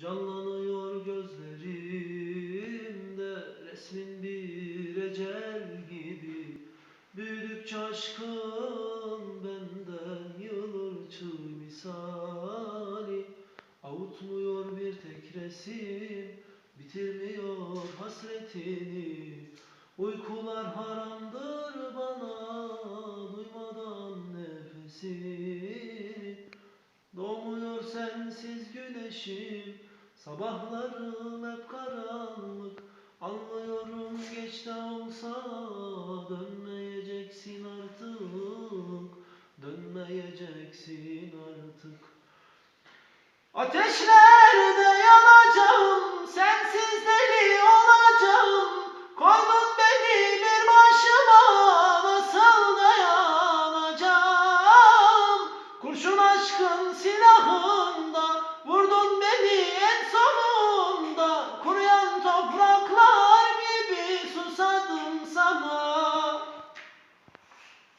Canlanıyor gözlerimde resmin bir ecel gibi. Büyüdükçe aşkın benden yılır çığ misali. Avutmuyor bir tek resim bitirmiyor hasretini. Uykular haramdır bana duymadan nefesini. Doğmuyor sensiz güneşim Sabahlarım hep karanlık. Anlıyorum geç de olsa Dönmeyeceksin artık Dönmeyeceksin artık. Ateşle